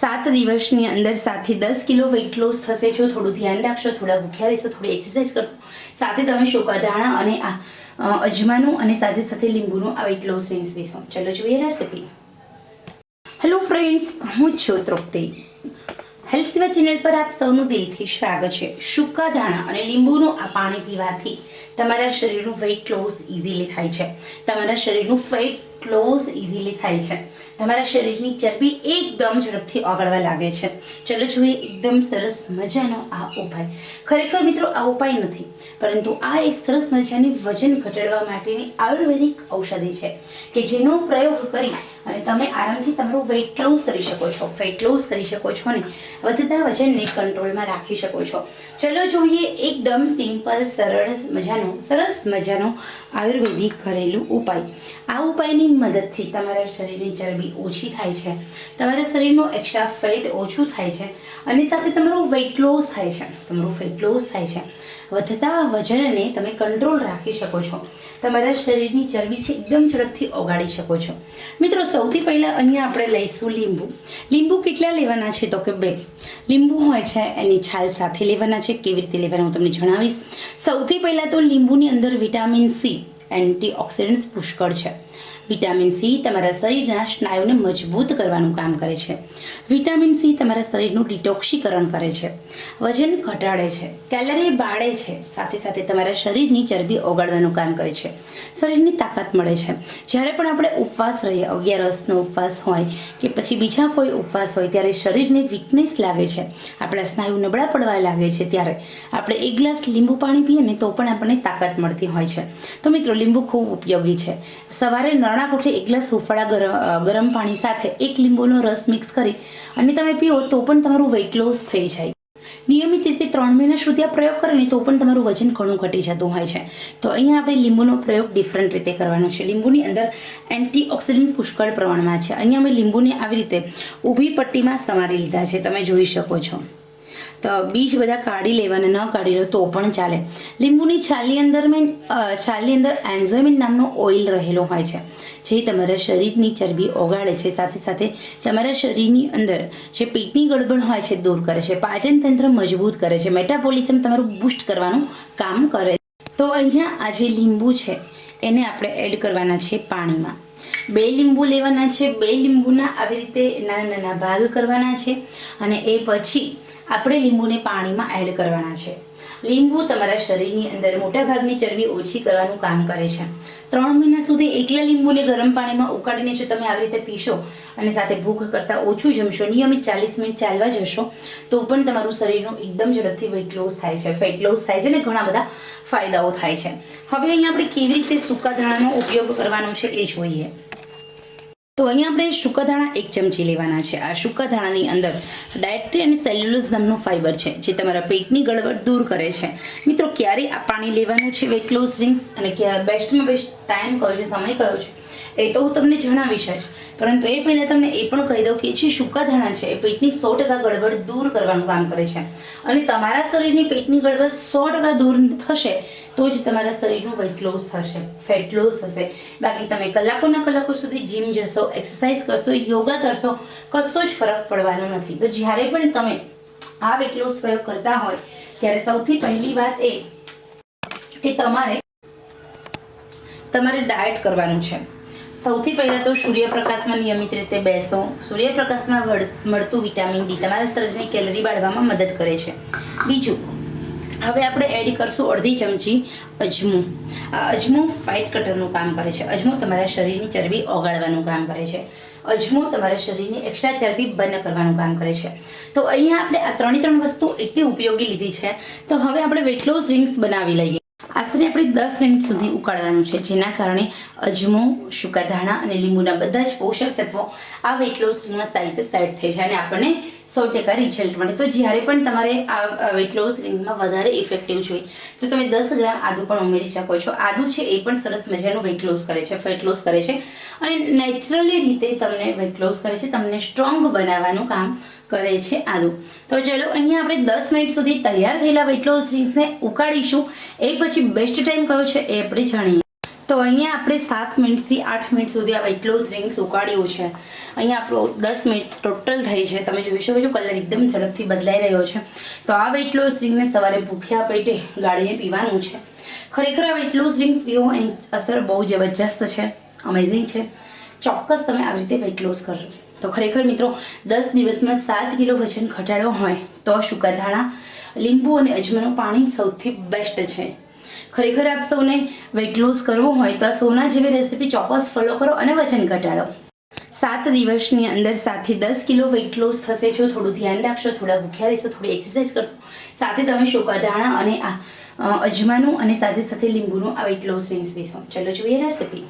સાત દિવસની અંદર સાતથી દસ કિલો વેઇટ લોસ થશે. જો થોડું ધ્યાન રાખશો, થોડા ભૂખ્યા રહેશો, થોડી એક્સરસાઇઝ કરશો, સાથે તમે શોકાધાણા અને આ અજમાનું અને સાથે સાથે લીંબુનું આ વેઇટ લોસ ડ્રિંક્સ પીશો ચલો જોઈએ રેસીપી હેલો ફ્રેન્ડ્સ હું છું તૃપ્તિ. હેલ્થ સેવા ચેનલ પર આપ સૌનું દિલથી સ્વાગત છે. સૂકા ધાણા અને લીંબુનું આ પાણી પીવાથી તમારા શરીરનું વેઇટ લોસ ઇઝીલી થાય છે. તમારા શરીરનું ફેટ લોસ ઇઝીલી થાય છે. તમારા શરીરની ચરબી એકદમ ઝડપથી ઓગળવા લાગે છે. ચલો જોઈએ એકદમ સરસ મજાનો આ ઉપાય. ખરેખર મિત્રો, આ ઉપાય નથી, પરંતુ આ એક સરસ મજાની વજન ઘટાડવા માટેની આયુર્વેદિક ઔષધિ છે કે જેનો પ્રયોગ કરી અને તમે આરામથી તમારું વેઇટ લોસ કરી શકો છો. ફેટ લોસ કરી શકો છો અને વધતા વજનને કંટ્રોલમાં રાખી શકો છો. ચલો જોઈએ એકદમ સિમ્પલ સરળ મજાનો, સરસ મજાનો આયુર્વેદિક ઘરેલું ઉપાય. આ ઉપાયની મદદથી તમારા શરીરની ચરબી ઓછી થાય છે. તમારા શરીરનું એક્સ્ટ્રા ફેટ ઓછું થાય છે અને સાથે તમારું વેઇટ લોસ થાય છે. તમારું ફેટ લોસ થાય છે. વધતા વજનને તમે કંટ્રોલ રાખી શકો છો. તમારા શરીરની ચરબી છે એકદમ ઝડપથી ઓગાળી શકો છો. મિત્રો, સૌથી પહેલાં અહીંયા આપણે લઈશું લીંબુ. લીંબુ કેટલા લેવાના છે તો કે બે? લીંબુ હોય છે, એની છાલ સાથે લેવાના છે. કેવી રીતે લેવાના હું તમને જણાવીશ. સૌથી પહેલાં તો લીંબુની અંદર વિટામિન સી એન્ટીઓક્સિડન્ટ્સ પુષ્કળ છે. વિટામિન સી તમારા શરીરના સ્નાયુને મજબૂત કરવાનું કામ કરે છે. વિટામિન સી તમારા શરીરનું ડિટોક્સીકરણ કરે છે. વજન ઘટાડે છે. કેલરી બાળે છે. સાથે સાથે તમારા શરીરની ચરબી ઓગાળવાનું કામ કરે છે. શરીરની તાકાત મળે છે. જ્યારે પણ આપણે ઉપવાસ રહીએ, અગિયારસનો ઉપવાસ હોય કે પછી બીજા કોઈ ઉપવાસ હોય ત્યારે શરીરને વીકનેસ લાગે છે. આપણા સ્નાયુ નબળા પડવા લાગે છે ત્યારે. આપણે એક ગ્લાસ લીંબુ પાણી પીએ ને તો પણ આપણને તાકાત મળતી હોય છે. તો મિત્રો લીંબુ ખૂબ ઉપયોગી છે. સવારે નરણા કોઠે એક ગ્લાસ હુંફાળા ગરમ ગરમ પાણી સાથે એક લીંબુનો રસ મિક્સ કરી અને તમે પીઓ તો પણ તમારું વેઇટ લોસ થઈ જાય. નિયમિત રીતે ત્રણ મહિના સુધી આ પ્રયોગ કરે ને તો પણ તમારું વજન ઘણું ઘટી જતું હોય છે. તો અહીંયા આપણે લીંબુનો પ્રયોગ ડિફરન્ટ રીતે કરવાનો છે. લીંબુની અંદર એન્ટીઓક્સિડન્ટ પુષ્કળ પ્રમાણમાં છે. અહીંયા અમે લીંબુને આવી રીતે ઊભી પટ્ટીમાં સમારી લીધા છે. તમે જોઈ શકો છો. તો બીજ બધા કાઢી લેવાના, ન કાઢી લો તો પણ ચાલે. લીંબુની છાલની અંદર મેં છાલની અંદર એન્ઝોમિન નામનો ઓઇલ રહેલો હોય છે, જે તમારા શરીરની ચરબી ઓગાળે છે. સાથે સાથે તમારા શરીરની અંદર જે પેટની ગડબડ હોય છે, દૂર કરે છે. પાચન તંત્ર મજબૂત કરે છે. મેટાબોલિઝમ તમારું બૂસ્ટ કરવાનું કામ કરે છે. તો અહીંયા આ જે લીંબુ છે, એને આપણે એડ કરવાના છે પાણીમાં. બે લીંબુ લેવાના છે. બે લીંબુના આવી રીતે નાના નાના ભાગ કરવાના છે અને એ પછી આપણે લીંબુને પાણીમાં એડ કરવાના છે. લીંબુ તમારા શરીરની અંદર મોટાભાગની ચરબી ઓછી કરવાનું કામ કરે છે. ત્રણ મહિના સુધી એકલા લીંબુને ગરમ પાણીમાં ઉકાળીને જો તમે આવી રીતે પીશો અને સાથે ભૂખ કરતાં ઓછું જમશો, નિયમિત ચાલીસ મિનિટ ચાલવા જશો, તો પણ તમારું શરીરનું એકદમ ઝડપથી વેઇટ લોસ થાય છે. ફેટ લોસ થાય છે અને ઘણા બધા ફાયદાઓ થાય છે. હવે અહીંયા આપણે કેવી રીતે સૂકા ધાણાનો ઉપયોગ કરવાનો છે એ જોઈએ. તો અહીંયા આપણે શુકાધાણા એક ચમચી લેવાના છે. આ શુકાધાણાની અંદર ડાયટ્રી અને સેલ્યુલોઝ નામનું ફાઇબર છે, જે તમારા પેટની ગળબડ દૂર કરે છે. મિત્રો, ક્યારે આ પાણી લેવાનું છે? વેટ લોસ ડ્રિંક્સ અને ક્યાં બેસ્ટમાં બેસ્ટ ટાઈમ કયો છે? સમય કયો છે? એ તો હું તમને જણાવીશ જ. પરંતુ એ પહેલાં તમને એ પણ કહી દઉં કે જે શુકાધાણા છે, એ પેટની સો ટકા ગડબડ દૂર કરવાનું કામ કરે છે. અને તમારા શરીરની પેટની ગડબડ સો ટકા દૂર થશે, તો જ તમારા શરીરનું વેટ લોસ થશે ફેટ લોસ થશે બાકી તમે કલાકોના કલાકો સુધી જીમ જશો એક્સરસાઇઝ કરશો યોગા કરશો, કશો જ ફરક પડવાનો નથી. તો જ્યારે પણ તમે આ વેટ લોસ પ્રયોગ કરતા હોય, ત્યારે સૌથી પહેલી વાત એ કે તમારે તમારે ડાયટ કરવાનું છે. સૌથી પહેલાં તો સૂર્યપ્રકાશમાં નિયમિત રીતે બેસો. સૂર્યપ્રકાશમાં મળતું વિટામિન ડી તમારા શરીરની કેલરી બાળવામાં મદદ કરે છે. બીજું, હવે આપણે એડ કરશું અડધી ચમચી અજમો. આ અજમો ફાઇટ કટરનું કામ કરે છે. અજમો તમારા શરીરની ચરબી ઓગાળવાનું કામ કરે છે. અજમો તમારા શરીરની એક્સ્ટ્રા ચરબી બંધ કરવાનું કામ કરે છે. તો અહીંયા આપણે આ ત્રણે ત્રણ વસ્તુ એટલી ઉપયોગી લીધી છે. તો હવે આપણે વેટ લોસ ડ્રિંક્સ બનાવી લઈએ. આશરે આપણે દસ મિનિટ સુધી ઉકાળવાનું છે, જેના કારણે અજમો, સુકા ધાણા અને લીંબુના બધા જ પોષક તત્વો આ વેટ લોસ ડ્રિંકમાં સારી રીતે સેટ થઈ જાય અને આપણને સો ટકા રિઝલ્ટ મળે તો જ્યારે પણ તમારે આ વેટ લોસ રિંગમાં વધારે ઇફેક્ટિવ જોઈએ, તો તમે દસ ગ્રામ આદુ પણ ઉમેરી શકો છો. આદુ છે એ પણ સરસ મજાનું વેટ લોસ કરે છે ફેટ લોસ કરે છે. અને નેચરલી રીતે તમને વેટ લોસ કરે છે, તમને સ્ટ્રોંગ બનાવવાનું કામ કરે છે આદુ. તો ચલો, અહીંયા આપણે દસ મિનિટ સુધી તૈયાર થયેલા વેટ લોસ ડ્રિંક્સને ઉકાળીશું. એ પછી બેસ્ટ ટાઈમ કયો છે એ આપણે જાણીએ. તો અહીંયા આપણે સાત મિનિટથી આઠ મિનિટ સુધી આ વેઇટ લોસ ડ્રિંક્સ ઉકાળ્યું છે. અહીંયા આપણો દસ મિનિટ ટોટલ થઈ છે. તમે જોઈ શકો છો કલર એકદમ ઝડપથી બદલાઈ રહ્યો છે. તો આ વેઇટ લોસ ડ્રિંકને સવારે ભૂખ્યા પેટે ગાળીને પીવાનું છે. ખરેખર આ વેઇટ લોસ ડ્રિંક્સ પીવો એની અસર બહુ જબરજસ્ત છે. અમેઝિંગ છે. ચોક્કસ તમે આવી રીતે વેઇટ લોસ કરજો. તો ખરેખર મિત્રો, દસ દિવસમાં સાત કિલો વજન ઘટાડ્યો હોય તો શુકાધાણા લીંબુ અને અજમાનું પાણી સૌથી બેસ્ટ છે. ખરેખર આપ સૌને વેઇટ લોસ કરવું હોય તો આ સોના જેવી રેસીપી ચોક્કસ ફોલો કરો અને વજન ઘટાડો. સાત દિવસની અંદર સાતથી દસ કિલો વેઇટ લોસ થશે. જો થોડું ધ્યાન રાખશો, થોડા ભૂખ્યા રહેશો, થોડી એક્સરસાઇઝ કરશો, સાથે તમે શુકાધાણા અને આ અજમાનું અને સાથે સાથે લીંબુનું આ વેઇટ લોસ ડ્રિંક્સ પીશો ચલો જોઈએ રેસીપી